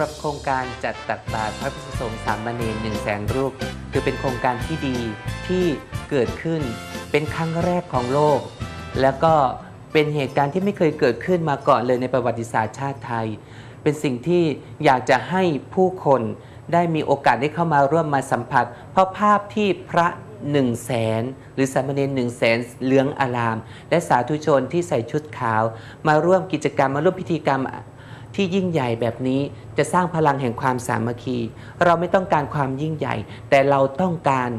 หรับโครงการจัดตักบาตรพระภิกษุสงฆ์สามเณรหนึ่งแสนรูป คือเป็นโครงการที่ดีที่เกิดขึ้นเป็นครั้งแรกของโลก แล้วก็เป็นเหตุการณ์ที่ไม่เคยเกิดขึ้นมาก่อนเลยในประวัติศาสตร์ชาติไทย เป็นสิ่งที่อยากจะให้ผู้คนได้มีโอกาสได้เข้ามาร่วมมาสัมผัส เพราะภาพที่พระหนึ่งแสนหรือสามเณรหนึ่งแสนเหลืองอาราม และสาธุชนที่ใส่ชุดขาว มาร่วมกิจกรรมมาร่วมพิธีกรรม ที่ยิ่งใหญ่แบบนี้จะสร้างพลังแห่งความสามัคคี เราไม่ต้องการความยิ่งใหญ่ แต่เราต้องการ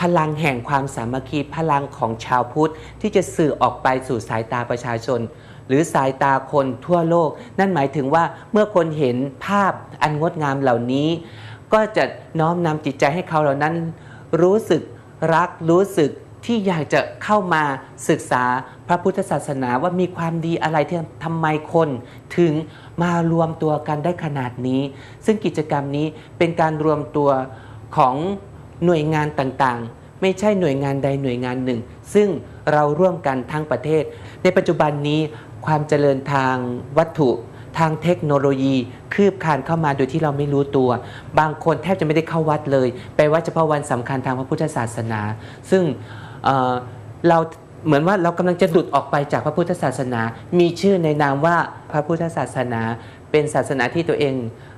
พลังแห่งความสามัคคี พลังของชาวพุทธที่จะสื่อออกไปสู่สายตาประชาชน หรือสายตาคนทั่วโลก นั่นหมายถึงว่าเมื่อคนเห็นภาพอันงดงามเหล่านี้ ก็จะน้อมนำจิตใจให้เขาเหล่านั้น รู้สึกรักรู้สึกที่อยากจะเข้ามาศึกษาพระพุทธศาสนาว่ามีความดีอะไรที่ทำไมคน ถึงมารวมตัวกันได้ขนาดนี้ ซึ่งกิจกรรมนี้เป็นการรวมตัวของหน่วยงานต่างๆ ไม่ใช่หน่วยงานใดหน่วยงานหนึ่ง ซึ่งเราร่วมกันทั้งประเทศ ในปัจจุบันนี้ความเจริญทางวัตถุทางเทคโนโลยีคืบคลานเข้ามาโดยที่เราไม่รู้ตัว บางคนแทบจะไม่ได้เข้าวัดเลย ไปวัดเฉพาะวันสำคัญทางพระพุทธศาสนา ซึ่งเเรา เหมือนว่าเรากำลังจะหลุดออกไปจากพระพุทธศาสนา มีชื่อในนามว่าพระพุทธศาสนา เป็นศาสนาที่ตัวเอง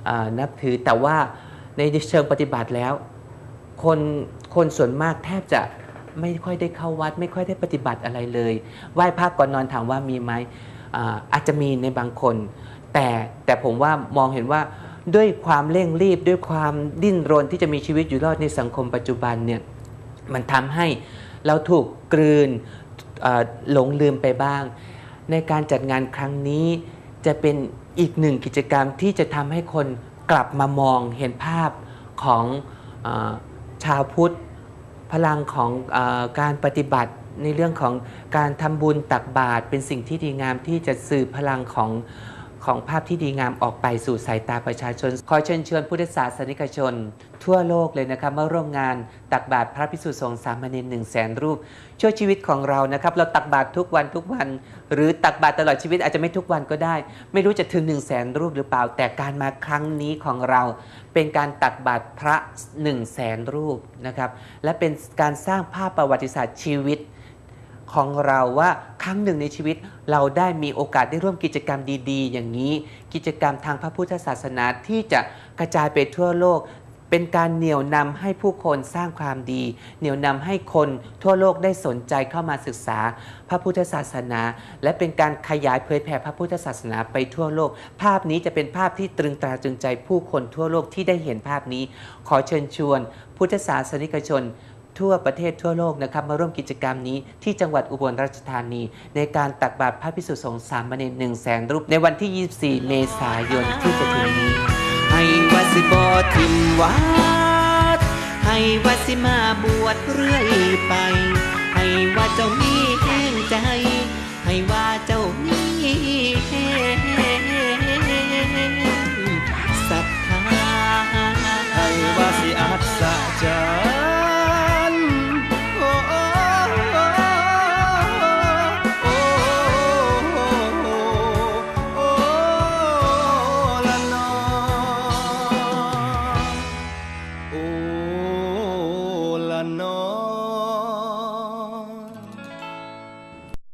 อนับถือ แต่ว่าในเชิงปฏิบัติแล้ว คนคนส่วนมากแทบจะไม่ค่อยได้เข้าวัด ไม่ค่อยได้ปฏิบัติอะไรเลย ไหว้พระก่อนนอนถามว่ามีไหมอาอาจจะมีในบางคน แต่แต่ผมว่ามองเห็นว่าด้วยความเร่งรีบด้วยความดิ้นรนที่จะมีชีวิตอยู่รอดในสังคมปัจจุบันเนี่ยมันทำให้เราถูกกลืน หลงลืมไปบ้าง ในการจัดงานครั้งนี้จะเป็นอีกหนึ่งกิจกรรมที่จะทำให้คนกลับมามองเห็นภาพของอชาวพุทธ พลังของอการปฏิบัติในเรื่องของการทำบุญตักบาตรเป็นสิ่งที่ดีงามที่จะสื่อพลังของ ของภาพที่ดีงามออกไปสู่สายตาประชาชน ขอเชิญชวนพุทธศาสนิกชน ทั่วโลกเลยนะครับมาร่วมงานตักบาตรพระพิสุสงฆ์สามเณรหนึ่งแสนรูป ช่วยชีวิตของเรานะครับเราตักบาตรทุกวันทุกวัน หรือตักบาตรตลอดชีวิตอาจจะไม่ทุกวันก็ได้ ไม่รู้จะถึง1นึ่งแสนรูปหรือเปล่า แต่การมาครั้งนี้ของเรา เป็นการตักบาตรพระ1นึ่งแสนรูปนะครับและเป็นการสร้างภาพประวัติศาสตร์ชีวิต ของเราว่าครั้งหนึ่งในชีวิตเราได้มีโอกาสได้ร่วมกิจกรรมดี ๆ อย่างนี้ กิจกรรมทางพระพุทธศาสนาที่จะกระจายไปทั่วโลก เป็นการเหนี่ยวนำให้ผู้คนสร้างความดี เหนี่ยวนำให้คนทั่วโลกได้สนใจเข้ามาศึกษา พระพุทธศาสนา และเป็นการขยายเผยแผ่พระพุทธศาสนาไปทั่วโลก ภาพนี้จะเป็นภาพที่ตรึงตราตรึงใจผู้คนทั่วโลกที่ได้เห็นภาพนี้ ขอเชิญชวน พุทธศาสนิกชน ทั่วประเทศทั่วโลกนะครับมาร่วมกิจกรรมนี้ที่จังหวัดอุบลราชธานี ในการตักบาตรพระพิสุสงฆ์สามเณรหนึ่งแสนรูป ในวันที่ 24 เมษายนที่จะถึงนี้ ให้วาสิบอทิมวัดให้วาสิมาบวชเรื่อยไป